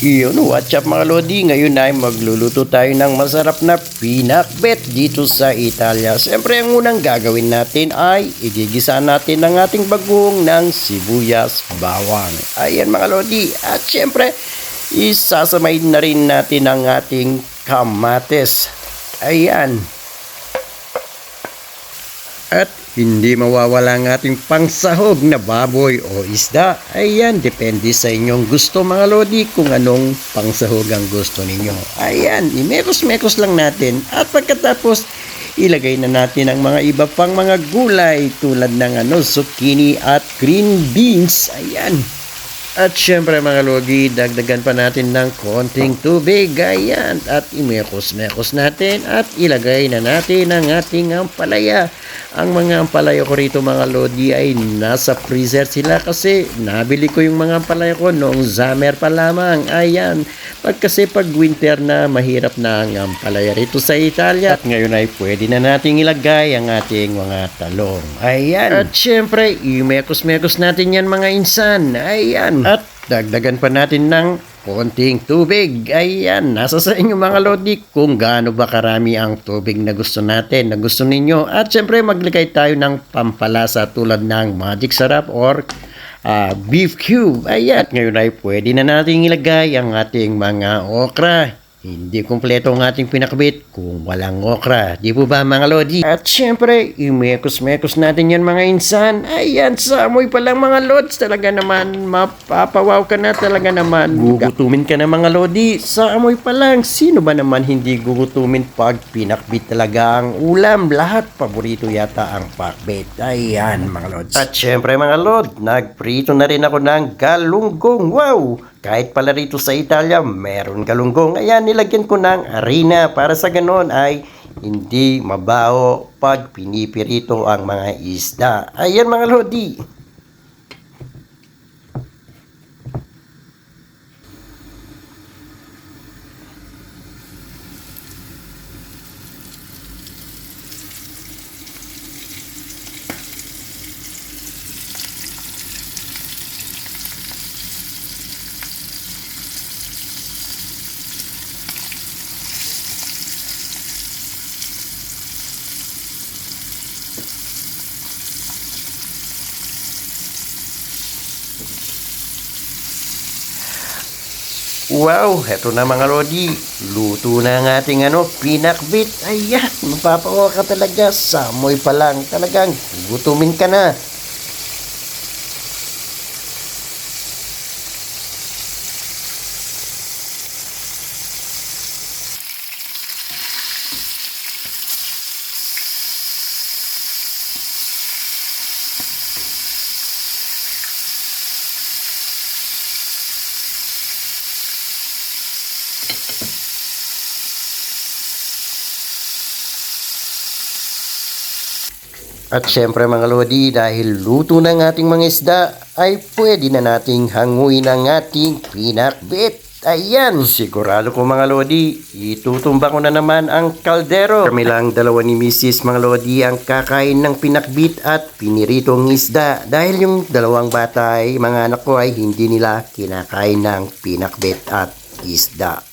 Yun, what's up mga Lodi? Ngayon ay magluluto tayo ng masarap na pinakbet dito sa Italia. Siyempre, ang unang gagawin natin ay igigisa natin ang ating bagoong ng sibuyas bawang. Ayan mga Lodi. At siyempre, isasamay na rin natin ang ating kamates. Ayan. At hindi mawawala ang ating pangsahog na baboy o isda. Ayan, depende sa inyong gusto mga lodi kung anong pangsahog ang gusto ninyo. Ayan, imekos-mekos lang natin. At pagkatapos, ilagay na natin ang mga iba pang mga gulay tulad ng ano, zucchini at green beans. Ayan. At syempre mga logi, dagdagan pa natin ng konting tubig. Ayan. At imekos-mekos natin at ilagay na natin ang ating ampalaya. Ang mga ampalaya ko rito mga lodi ay nasa freezer sila kasi nabili ko yung mga ampalaya ko noong summer pa lamang. Ayan. Pag kasi pag winter na mahirap na ang ampalaya rito sa Italia. At ngayon ay pwede na nating ilagay ang ating mga talong. Ayan. At syempre, imekos-mekos natin yan mga insan. Ayan. At dagdagan pa natin ng konting tubig. Ayan, nasa sa inyo mga lodi kung gaano ba karami ang tubig na gusto natin, na gusto ninyo. At syempre maglagay tayo ng pampalasa tulad ng magic sarap or ah, beef cube. Ayan, ngayon ay pwede na natin ilagay ang ating mga okra. Hindi kumpleto ang ating pinakbit kung walang okra. Di po ba mga lodi? At syempre, imekos-mekos natin yan mga insan. Ayan, sa amoy pa lang mga lods. Talaga naman, mapapawaw ka na talaga naman. Gugutumin ka na mga lodi. Sa amoy pa lang, sino ba naman hindi gugutumin pag pinakbit talaga ang ulam? Lahat paborito yata ang pakbit. Ayan mga lods. At syempre mga lod, nagprito na rin ako ng galunggong. Wow! Kahit pala rito sa Italia, meron galunggong. Ayan, nilagyan ko ng harina para sa ganon ay hindi mabaho pag pinipirito ang mga isda. Ayan mga lodi. Wow, eto na mga lodi. Luto na ang ating ano, pinakbit. Ayan, mapapawa ka talaga. Samoy pa lang. Talagang gutumin ka na. At syempre mga lodi, dahil luto na ng ating mga isda, ay pwede na nating hanguin ang ating pinakbit. Ayan, sigurado ko mga lodi, itutumba ko na naman ang kaldero. Kami lang dalawa ni Mrs. mga lodi ang kakain ng pinakbit at piniritong isda. Dahil yung dalawang bata ay mga anak ko ay hindi nila kinakain ng pinakbit at isda.